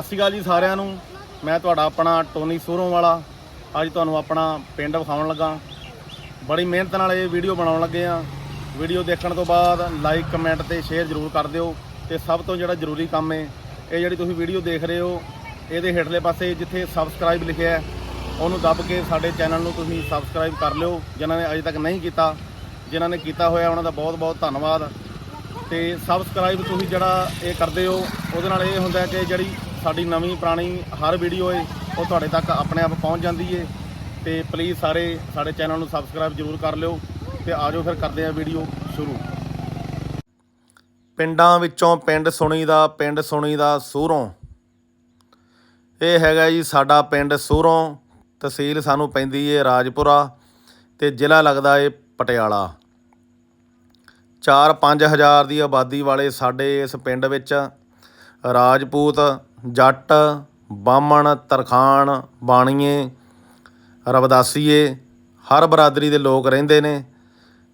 ਸਤਿ ਸ਼੍ਰੀ ਅਕਾਲ ਜੀ ਸਾਰਿਆਂ ਨੂੰ। ਮੈਂ ਤੁਹਾਡਾ ਆਪਣਾ ਟੋਨੀ ਸੂਰੋਂ ਵਾਲਾ ਅੱਜ ਤੁਹਾਨੂੰ ਆਪਣਾ ਪਿੰਡ ਵਿਖਾਉਣ ਲੱਗਾ। ਬੜੀ ਮਿਹਨਤ ਨਾਲ ਇਹ ਵੀਡੀਓ ਬਣਾਉਣ ਲੱਗੇ ਆ। ਵੀਡੀਓ ਦੇਖਣ ਤੋਂ ਬਾਅਦ ਲਾਈਕ ਕਮੈਂਟ ਤੇ ਸ਼ੇਅਰ ਜ਼ਰੂਰ ਕਰ ਦਿਓ। ਤੇ ਸਭ ਤੋਂ ਜਿਹੜਾ ਜ਼ਰੂਰੀ ਕੰਮ ਹੈ ਇਹ ਜਿਹੜੀ ਤੁਸੀਂ ਵੀਡੀਓ ਦੇਖ ਰਹੇ ਹੋ, ਇਹਦੇ ਹੇਠਲੇ ਪਾਸੇ ਜਿੱਥੇ ਸਬਸਕ੍ਰਾਈਬ ਲਿਖਿਆ ਹੈ, ਉਹਨੂੰ ਦੱਬ ਕੇ ਸਾਡੇ ਚੈਨਲ ਨੂੰ ਤੁਸੀਂ ਸਬਸਕ੍ਰਾਈਬ ਕਰ ਲਿਓ। ਜਿਨ੍ਹਾਂ ਨੇ ਅਜੇ ਤੱਕ ਨਹੀਂ ਕੀਤਾ, ਜਿਨ੍ਹਾਂ ਨੇ ਕੀਤਾ ਹੋਇਆ, ਉਹਨਾਂ ਦਾ ਬਹੁਤ ਬਹੁਤ ਧੰਨਵਾਦ। ਤੇ ਸਬਸਕ੍ਰਾਈਬ ਤੁਸੀਂ ਜਿਹੜਾ ਇਹ ਕਰਦੇ ਹੋ, ਉਹਦੇ ਨਾਲ ਇਹ ਹੁੰਦਾ ਕਿ ਜਿਹੜੀ ਸਾਡੀ ਨਵੀਂ ਪੁਰਾਣੀ ਹਰ ਵੀਡੀਓ ਹੈ ਉਹ ਤੁਹਾਡੇ ਤੱਕ ਆਪਣੇ ਆਪ ਪਹੁੰਚ ਜਾਂਦੀ ਹੈ ਤੇ ਪਲੀਜ਼ ਸਾਰੇ ਸਾਡੇ ਚੈਨਲ ਨੂੰ ਸਬਸਕ੍ਰਾਈਬ ਜ਼ਰੂਰ ਕਰ ਲਿਓ ਤੇ ਆਜੋ ਫਿਰ ਕਰਦੇ ਆ ਵੀਡੀਓ ਸ਼ੁਰੂ। ਪਿੰਡਾਂ ਵਿੱਚੋਂ ਪਿੰਡ ਸੁਣੀ ਦਾ, ਪਿੰਡ ਸੁਣੀ ਦਾ ਸੂਰੋਂ। ਇਹ ਹੈਗਾ ਜੀ ਸਾਡਾ ਪਿੰਡ ਸੂਰੋਂ, ਤਹਿਸੀਲ ਸਾਨੂੰ ਪੈਂਦੀ ਏ ਰਾਜਪੁਰਾ ਤੇ ਜ਼ਿਲ੍ਹਾ ਲੱਗਦਾ ਏ ਪਟਿਆਲਾ। 4-5 ਹਜ਼ਾਰ ਦੀ ਆਬਾਦੀ ਵਾਲੇ ਸਾਡੇ ਇਸ ਪਿੰਡ ਵਿੱਚ ਰਾਜਪੂਤ, ਜੱਟ, ਬਾਹਮਣ, ਤਰਖਾਣ, ਬਾਣੀਏ, ਰਵਦਾਸੀਏ, ਹਰ ਬਰਾਦਰੀ ਦੇ ਲੋਕ ਰਹਿੰਦੇ ਨੇ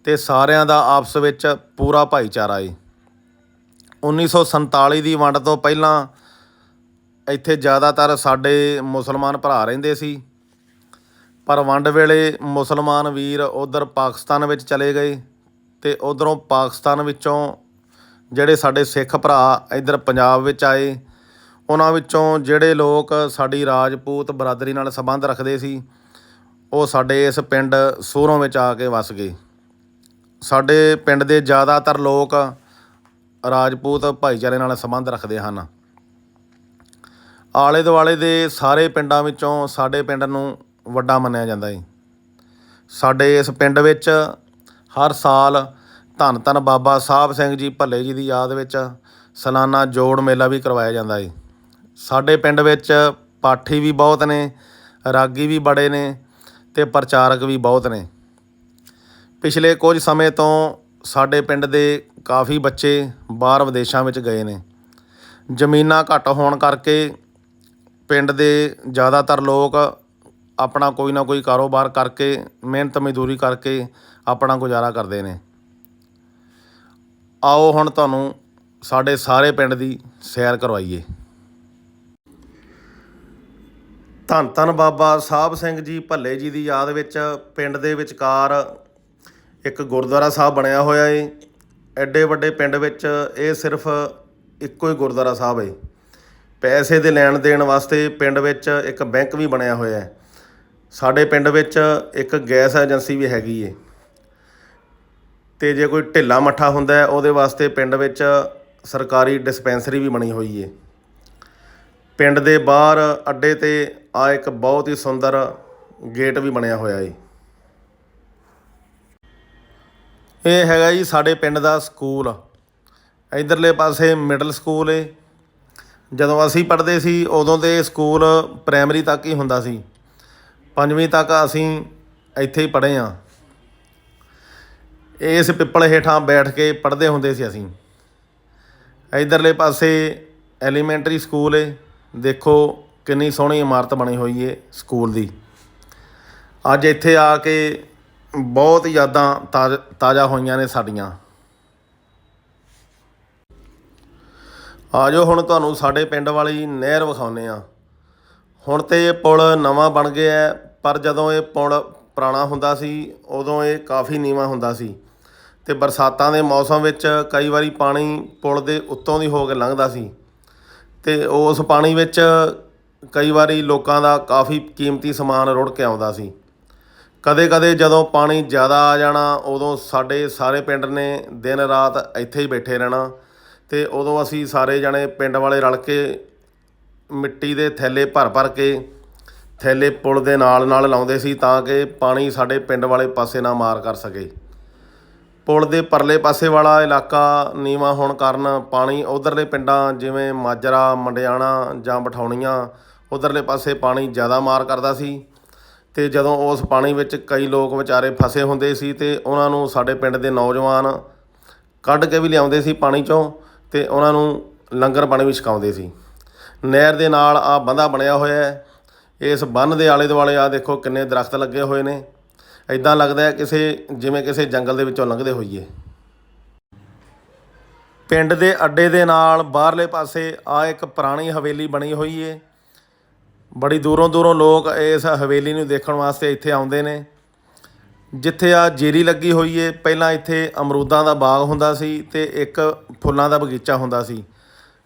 ਤੇ ਸਾਰਿਆਂ ਦਾ ਆਪਸ ਵਿੱਚ ਪੂਰਾ ਭਾਈਚਾਰਾ ਏ। 1947 ਦੀ ਵੰਡ ਤੋਂ ਪਹਿਲਾਂ ਇੱਥੇ ਜ਼ਿਆਦਾਤਰ ਸਾਡੇ ਮੁਸਲਮਾਨ ਭਰਾ ਰਹਿੰਦੇ ਸੀ, ਪਰ ਵੰਡ ਵੇਲੇ ਮੁਸਲਮਾਨ ਵੀਰ ਉਧਰ ਪਾਕਿਸਤਾਨ ਵਿੱਚ ਚਲੇ ਗਏ ਤੇ ਉਧਰੋਂ ਪਾਕਿਸਤਾਨ ਵਿੱਚੋਂ ਜਿਹੜੇ ਸਾਡੇ ਸਿੱਖ ਭਰਾ ਇੱਧਰ ਪੰਜਾਬ ਵਿੱਚ ਆਏ, ਉਹਨਾਂ ਵਿੱਚੋਂ ਜਿਹੜੇ ਲੋਕ ਸਾਡੀ ਰਾਜਪੂਤ ਬਰਾਦਰੀ ਨਾਲ ਸੰਬੰਧ ਰੱਖਦੇ ਸੀ, ਉਹ ਸਾਡੇ ਇਸ ਪਿੰਡ ਸੂਰੋਂ ਵਿੱਚ ਆ ਕੇ ਵਸ ਗਏ। ਸਾਡੇ ਪਿੰਡ ਦੇ ਜ਼ਿਆਦਾਤਰ ਲੋਕ ਰਾਜਪੂਤ ਭਾਈਚਾਰੇ ਨਾਲ ਸੰਬੰਧ ਰੱਖਦੇ ਹਨ। ਆਲੇ ਦੁਆਲੇ ਦੇ ਸਾਰੇ ਪਿੰਡਾਂ ਵਿੱਚੋਂ ਸਾਡੇ ਪਿੰਡ ਨੂੰ ਵੱਡਾ ਮੰਨਿਆ ਜਾਂਦਾ ਹੈ ਸਾਡੇ ਇਸ ਪਿੰਡ ਵਿੱਚ ਹਰ ਸਾਲ ਧੰਨ ਧੰਨ ਬਾਬਾ ਸਾਹਿਬ ਸਿੰਘ ਜੀ ਭੱਲੇ ਜੀ ਦੀ ਯਾਦ ਵਿੱਚ ਸਾਲਾਨਾ ਜੋੜ ਮੇਲਾ ਵੀ ਕਰਵਾਇਆ ਜਾਂਦਾ ਏ। ਸਾਡੇ ਪਿੰਡ ਵਿੱਚ ਪਾਠੀ ਵੀ ਬਹੁਤ ਨੇ, ਰਾਗੀ ਵੀ ਬੜੇ ਨੇ ਤੇ ਪ੍ਰਚਾਰਕ ਵੀ ਬਹੁਤ ਨੇ। ਪਿਛਲੇ ਕੁਝ ਸਮੇਂ ਤੋਂ ਸਾਡੇ ਪਿੰਡ ਦੇ ਕਾਫੀ ਬੱਚੇ ਬਾਹਰ ਵਿਦੇਸ਼ਾਂ ਵਿੱਚ ਗਏ ਨੇ। ਜ਼ਮੀਨਾਂ ਘੱਟ ਹੋਣ ਕਰਕੇ ਪਿੰਡ ਦੇ ਜ਼ਿਆਦਾਤਰ ਲੋਕ ਆਪਣਾ ਕੋਈ ਨਾ ਕੋਈ ਕਾਰੋਬਾਰ ਕਰਕੇ, ਮਿਹਨਤ ਮਜ਼ਦੂਰੀ ਕਰਕੇ ਆਪਣਾ ਗੁਜ਼ਾਰਾ ਕਰਦੇ ਨੇ। ਆਓ ਹੁਣ ਤੁਹਾਨੂੰ ਸਾਡੇ ਸਾਰੇ ਪਿੰਡ ਦੀ ਸੈਰ ਕਰਵਾਈਏ। ਧੰਨ ਧੰਨ ਬਾਬਾ ਸਾਹਿਬ ਸਿੰਘ ਜੀ ਭੱਲੇ ਜੀ ਦੀ ਯਾਦ ਵਿੱਚ ਪਿੰਡ ਦੇ ਵਿਚਕਾਰ ਇੱਕ ਗੁਰਦੁਆਰਾ ਸਾਹਿਬ ਬਣਿਆ ਹੋਇਆ ਏ। ਐਡੇ ਵੱਡੇ ਪਿੰਡ ਵਿੱਚ ਇਹ ਸਿਰਫ ਇੱਕੋ ਹੀ ਗੁਰਦੁਆਰਾ ਸਾਹਿਬ ਏ। ਪੈਸੇ ਦੇ ਲੈਣ ਦੇਣ ਵਾਸਤੇ ਪਿੰਡ ਵਿੱਚ ਇੱਕ ਬੈਂਕ ਵੀ ਬਣਿਆ ਹੋਇਆ ਹੈ ਸਾਡੇ ਪਿੰਡ ਵਿੱਚ ਇੱਕ ਗੈਸ ਏਜੰਸੀ ਵੀ ਹੈਗੀ ਏ। ਅਤੇ ਜੇ ਕੋਈ ਢਿੱਲਾ ਮੱਠਾ ਹੁੰਦਾ ਉਹਦੇ ਵਾਸਤੇ ਪਿੰਡ ਵਿੱਚ ਸਰਕਾਰੀ ਡਿਸਪੈਂਸਰੀ ਵੀ ਬਣੀ ਹੋਈ ਹੈ। ਪਿੰਡ ਦੇ ਬਾਹਰ ਅੱਡੇ ਤੇ ਆ ਇੱਕ ਬਹੁਤ ਹੀ ਸੁੰਦਰ ਗੇਟ ਵੀ ਬਣਿਆ ਹੋਇਆ ਏ ਇਹ ਹੈਗਾ ਜੀ ਸਾਡੇ ਪਿੰਡ ਦਾ ਸਕੂਲ। ਇਧਰਲੇ ਪਾਸੇ ਮਿਡਲ ਸਕੂਲ ਏ। ਜਦੋਂ ਅਸੀਂ ਪੜ੍ਹਦੇ ਸੀ, ਉਦੋਂ ਤੇ ਸਕੂਲ ਪ੍ਰਾਇਮਰੀ ਤੱਕ ਹੀ ਹੁੰਦਾ ਸੀ। ਪੰਜਵੀਂ ਤੱਕ ਅਸੀਂ ਇੱਥੇ ਹੀ ਪੜ੍ਹੇ ਆ ਇਸ ਪਿੱਪਲ ਹੇਠਾਂ ਬੈਠ ਕੇ ਪੜ੍ਹਦੇ ਹੁੰਦੇ ਸੀ ਅਸੀਂ। ਇਧਰਲੇ ਪਾਸੇ ਐਲੀਮੈਂਟਰੀ ਸਕੂਲ ਏ। ਦੇਖੋ ਕਿੰਨੀ ਸੋਹਣੀ ਇਮਾਰਤ ਬਣੀ ਹੋਈ ਏ ਸਕੂਲ ਦੀ। ਅੱਜ ਇੱਥੇ ਆ ਕੇ ਬਹੁਤ ਯਾਦਾਂ ਤਾਜ਼- ਤਾਜ਼ਾ ਹੋਈਆਂ ਨੇ ਸਾਡੀਆਂ। ਆਜੋ ਹੁਣ ਤੁਹਾਨੂੰ ਸਾਡੇ ਪਿੰਡ ਵਾਲੀ ਨਹਿਰ ਵਿਖਾਉਨੇ ਆ ਹੁਣ ਤੇ ਇਹ ਪੁਲ ਨਵਾਂ ਬਣ ਗਿਆ ਹੈ, ਪਰ ਜਦੋਂ ਇਹ ਪੁਲ ਪੁਰਾਣਾ ਹੁੰਦਾ ਸੀ ਉਦੋਂ ਇਹ ਕਾਫੀ ਨੀਵਾਂ ਹੁੰਦਾ ਸੀ। ਤੇ ਬਰਸਾਤਾਂ ਦੇ ਮੌਸਮ ਵਿੱਚ ਕਈ ਵਾਰੀ ਪਾਣੀ ਪੁਲ ਦੇ ਉੱਤੋਂ ਦੀ ਹੋ ਕੇ ਲੰਘਦਾ ਸੀ। ਤੇ ਉਸ ਪਾਣੀ ਵਿੱਚ ਕਈ ਵਾਰੀ ਲੋਕਾਂ ਦਾ ਕਾਫੀ ਕੀਮਤੀ ਸਮਾਨ ਰੁੜ ਕੇ ਆਉਂਦਾ ਸੀ। ਕਦੇ-ਕਦੇ ਜਦੋਂ ਪਾਣੀ ਜ਼ਿਆਦਾ ਆ ਜਾਣਾ, ਉਦੋਂ ਸਾਡੇ ਸਾਰੇ ਪਿੰਡ ਨੇ ਦਿਨ ਰਾਤ ਇੱਥੇ ਹੀ ਬੈਠੇ ਰਹਿਣਾ ਤੇ ਉਦੋਂ ਅਸੀਂ ਸਾਰੇ ਜਣੇ ਪਿੰਡ ਵਾਲੇ ਰਲ ਕੇ ਮਿੱਟੀ ਦੇ ਥੈਲੇ ਭਰ-ਭਰ ਕੇ ਥੈਲੇ ਪੁਲ ਦੇ ਨਾਲ ਨਾਲ ਲਾਉਂਦੇ ਸੀ ਤਾਂ ਕਿ ਪਾਣੀ ਸਾਡੇ ਪਿੰਡ ਵਾਲੇ ਪਾਸੇ ਨਾ ਮਾਰ ਕਰ ਸਕੇ। ਪੁਲ ਦੇ ਪਰਲੇ ਪਾਸੇ ਵਾਲਾ ਇਲਾਕਾ ਨੀਵਾਂ ਹੋਣ ਕਾਰਨ ਪਾਣੀ ਉਧਰਲੇ ਪਿੰਡਾਂ ਜਿਵੇਂ ਮਾਜਰਾ, ਮੰਡਿਆਣਾ ਜਾਂ ਬਠਾਉਣੀਆਂ, ਉਧਰਲੇ ਪਾਸੇ ਪਾਣੀ ਜ਼ਿਆਦਾ ਮਾਰ ਕਰਦਾ ਸੀ ਤੇ ਜਦੋਂ ਉਸ ਪਾਣੀ ਵਿੱਚ ਕਈ ਲੋਕ ਵਿਚਾਰੇ ਫਸੇ ਹੁੰਦੇ ਸੀ ਤੇ ਉਹਨਾਂ ਨੂੰ ਸਾਡੇ ਪਿੰਡ ਦੇ ਨੌਜਵਾਨ ਕੱਢ ਕੇ ਵੀ ਲਿਆਉਂਦੇ ਸੀ ਪਾਣੀ ਚੋਂ ਤੇ ਉਹਨਾਂ ਨੂੰ ਲੰਗਰ ਪਾਣੀ ਵੀ ਛਕਾਉਂਦੇ ਸੀ। ਨਹਿਰ ਦੇ ਨਾਲ ਆ ਬੰਦਾ ਬਣਿਆ ਹੋਇਆ ਹੈ। ਇਸ ਬੰਨ ਦੇ ਆਲੇ ਦੁਆਲੇ ਆ ਦੇਖੋ ਕਿੰਨੇ ਦਰਖਤ ਲੱਗੇ ਹੋਏ ਨੇ। ਇਦਾਂ ਲੱਗਦਾ ਹੈ ਕਿਸੇ, ਜਿਵੇਂ ਕਿਸੇ ਜੰਗਲ ਦੇ ਵਿੱਚੋਂ ਲੰਘਦੇ ਹੋਈਏ। ਪਿੰਡ ਦੇ ਅੱਡੇ ਦੇ ਨਾਲ ਬਾਹਰਲੇ ਪਾਸੇ ਆ ਇੱਕ ਪੁਰਾਣੀ ਹਵੇਲੀ ਬਣੀ ਹੋਈ ਏ। ਬੜੀ ਦੂਰੋਂ ਦੂਰੋਂ ਲੋਕ ਇਸ ਹਵੇਲੀ ਨੂੰ ਦੇਖਣ ਵਾਸਤੇ ਇੱਥੇ ਆਉਂਦੇ ਨੇ। ਜਿੱਥੇ ਆ ਜੀਰੀ ਲੱਗੀ ਹੋਈ ਏ, ਪਹਿਲਾਂ ਇੱਥੇ ਅਮਰੂਦਾਂ ਦਾ ਬਾਗ ਹੁੰਦਾ ਸੀ ਤੇ ਇੱਕ ਫੁੱਲਾਂ ਦਾ ਬਗੀਚਾ ਹੁੰਦਾ ਸੀ।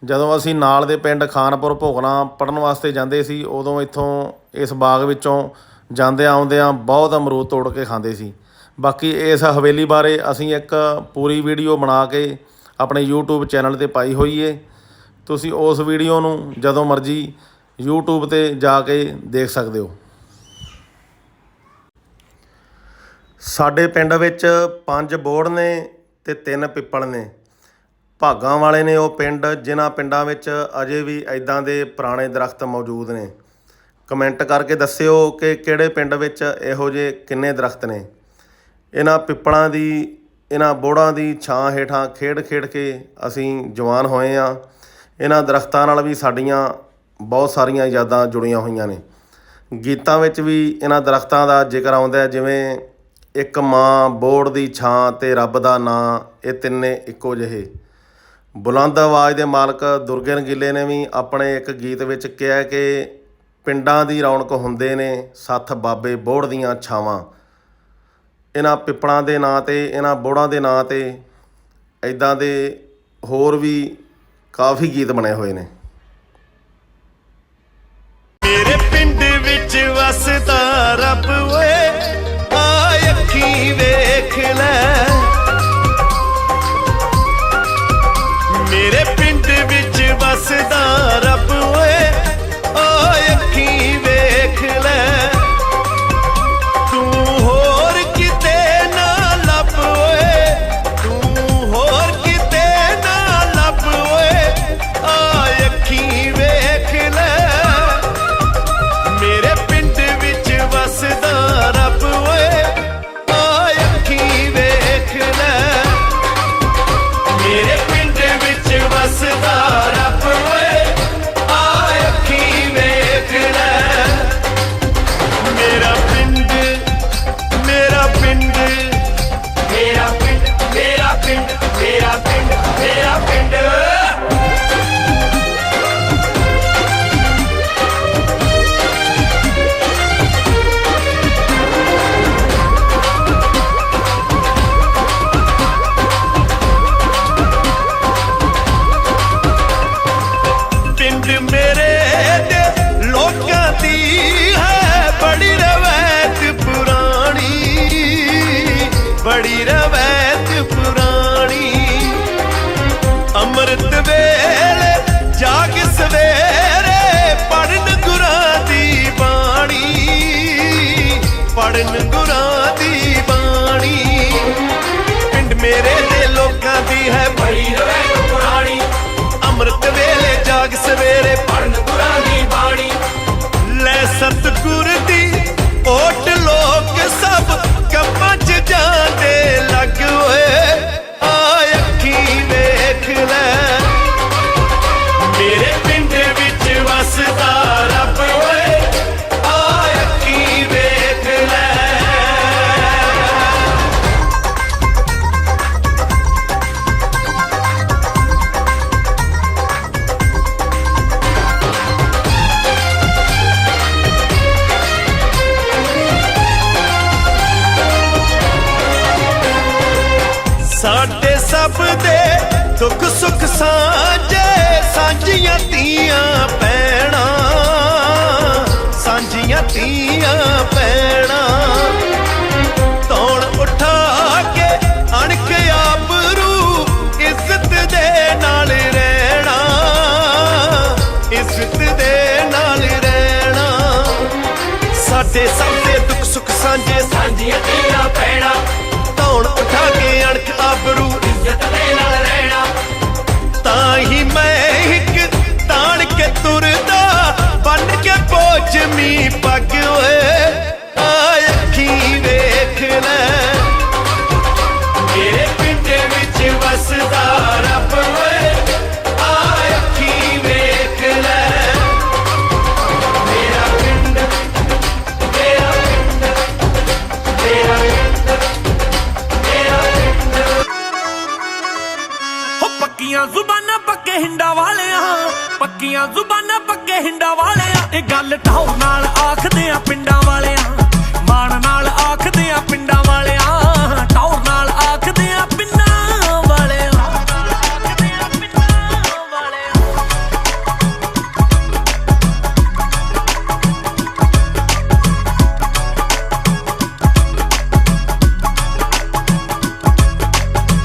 ਜਦੋਂ ਅਸੀਂ ਨਾਲ ਦੇ ਪਿੰਡ ਖਾਨਪੁਰ ਭੋਗਣਾ ਪੜਨ ਵਾਸਤੇ ਜਾਂਦੇ ਸੀ, ਉਦੋਂ ਇੱਥੋਂ ਇਸ ਬਾਗ ਵਿੱਚੋਂ ਜਾਂਦੇ ਆਉਂਦਿਆਂ ਬਹੁਤ ਅਮਰੂਦ ਤੋੜ ਕੇ ਖਾਂਦੇ ਸੀ। ਬਾਕੀ ਇਸ ਹਵੇਲੀ ਬਾਰੇ ਅਸੀਂ ਇੱਕ ਪੂਰੀ ਵੀਡੀਓ ਬਣਾ ਕੇ ਆਪਣੇ YouTube ਚੈਨਲ ਤੇ ਪਾਈ ਹੋਈ ਏ। ਤੁਸੀਂ ਉਸ ਵੀਡੀਓ ਨੂੰ ਜਦੋਂ ਮਰਜ਼ੀ YouTube ਤੇ ਜਾ ਕੇ ਦੇਖ ਸਕਦੇ ਹੋ। ਸਾਡੇ ਪਿੰਡ ਵਿੱਚ ਪੰਜ ਬੋੜ ਨੇ ਤੇ ਤਿੰਨ ਪਿੱਪਲ ਨੇ। ਭਾਗਾਂ ਵਾਲੇ ਨੇ ਉਹ ਪਿੰਡ, ਜਿਨ੍ਹਾਂ ਪਿੰਡਾਂ ਵਿੱਚ ਅਜੇ ਵੀ ਐਦਾਂ ਦੇ ਪੁਰਾਣੇ ਦਰਖਤ ਮੌਜੂਦ ਨੇ। ਕਮੈਂਟ ਕਰਕੇ ਦੱਸਿਓ ਕਿ ਕਿਹੜੇ ਪਿੰਡ ਵਿੱਚ ਇਹੋ ਜਿਹੇ ਕਿੰਨੇ ਦਰਖਤ ਨੇ। ਇਹਨਾਂ ਪਿੱਪਲਾਂ ਦੀ, ਇਹਨਾਂ ਬੋੜਾਂ ਦੀ ਛਾਂ ਹੇਠਾਂ ਖੇਡ ਖੇਡ ਕੇ ਅਸੀਂ ਜਵਾਨ ਹੋਏ ਆ ਇਹਨਾਂ ਦਰਖਤਾਂ ਨਾਲ ਵੀ ਸਾਡੀਆਂ ਬਹੁਤ ਸਾਰੀਆਂ ਯਾਦਾਂ ਜੁੜੀਆਂ ਹੋਈਆਂ ਨੇ। ਗੀਤਾਂ ਵਿੱਚ ਵੀ ਇਹਨਾਂ ਦਰਖਤਾਂ ਦਾ ਜ਼ਿਕਰ ਆਉਂਦਾ ਜਿਵੇਂ ਇੱਕ ਮਾਂ ਬੋੜ ਦੀ ਛਾਂ ਤੇ ਰੱਬ ਦਾ ਨਾਂ, ਇਹ ਤਿੰਨੇ ਇੱਕੋ ਜਿਹੇ। ਬੁਲੰਦ ਆਵਾਜ਼ ਦੇ ਮਾਲਕ ਦੁਰਗੇ ਗਿੱਲੇ ਨੇ ਵੀ ਆਪਣੇ ਇੱਕ ਗੀਤ ਵਿੱਚ ਕਿਹਾ ਕਿ ਪਿੰਡਾਂ ਦੀ ਰੌਣਕ ਹੁੰਦੇ ਨੇ, ਸੱਥ ਬਾਬੇ ਬੋੜ ਦੀਆਂ ਛਾਵਾਂ। ਇਹਨਾਂ ਪਿੱਪਲਾਂ ਦੇ ਨਾਂ ਤੇ, ਇਹਨਾਂ ਬੋੜਾਂ ਦੇ ਨਾਂ ਤੇ ਐਦਾਂ ਦੇ ਹੋਰ ਵੀ ਕਾਫੀ ਗੀਤ ਬਣੇ ਹੋਏ ਨੇ। ਮੇਰੇ ਪਿੰਡ ਵਿੱਚ ਵਸਦਾ ਰੱਬ ਓਏ ਆ ਅੱਖੀ ਵੇਖ ਲੈ। ਲੋਕਾਂ ਦੀ ਸਾਡੇ ਸਭ ਦੇ ਦੁੱਖ ਸੁੱਖ ਸਾਂਝੇ। ਸਾਂਝੀਆਂ ਤੀਆਂ ਪੈਣਾ ਧੌਣ ਉਠਾ ਕੇ ਅਣਖ ਆਬਰੂ ਵਾਲਿਆਂ ਜ਼ੁਬਾਨਾਂ ਪੱਕੇ ਹਿੰਡਾ ਵਾਲਿਆਂ। ਇਹ ਗੱਲ ਢਾਉ ਨਾਲ ਆਖਦੇ ਆ ਪਿੰਡਾਂ ਵਾਲਿਆਂ। ਮਾਣ ਨਾਲ ਆਖਦੇ ਆ ਪਿੰਡਾਂ ਵਾਲਿਆਂ। ਢਾਉ ਨਾਲ ਆਖਦੇ ਆ ਪਿੰਡਾਂ ਵਾਲਿਆਂ।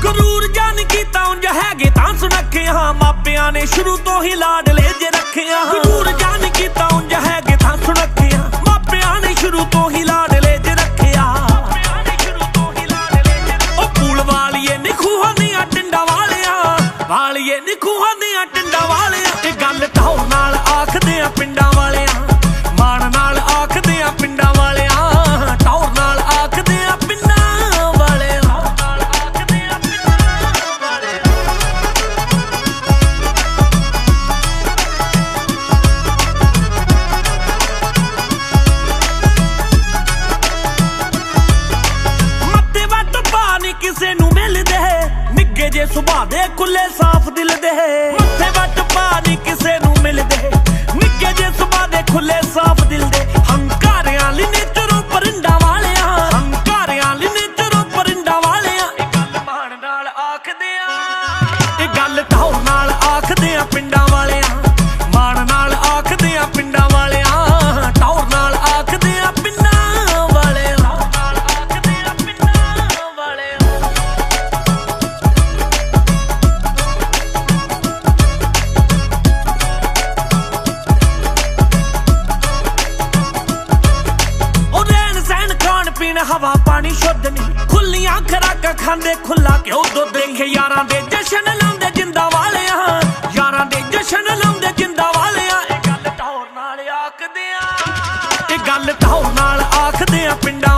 ਗਰੂਰ ਜਾਨ ਕੀਤਾ ਉਂਝ ਹੈਗੇ ਤਾਂ ਸੁਣਖੇ ਹਾਂ, ਮਾਪਿਆਂ ਨੇ ਸ਼ੁਰੂ ਤੋਂ ਹੀ ਲਾ ਚੱਲ ਕਹੋ ਨਾਲ ਆਖਦੇ ਆ ਪਿੰਡਾਂ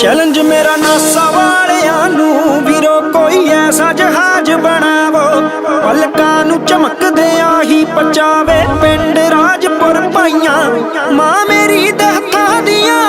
ਚੈਲੰਜ ਮੇਰਾ ਨਾਸਾ ਵਾਲਿਆਂ ਨੂੰ ਵੀਰੋ, ਕੋਈ ਐਸਾ ਜਹਾਜ਼ ਬਣਾਵੋ। ਪਲਕਾਂ ਨੂੰ ਚਮਕਦੇ ਆਹੀ ਪਚਾਵੇ ਪਿੰਡ ਰਾਜਪੁਰ ਪਾਈਆਂ ਮਾਂ ਮੇਰੀ ਦਹਤਾ ਦੀਆਂ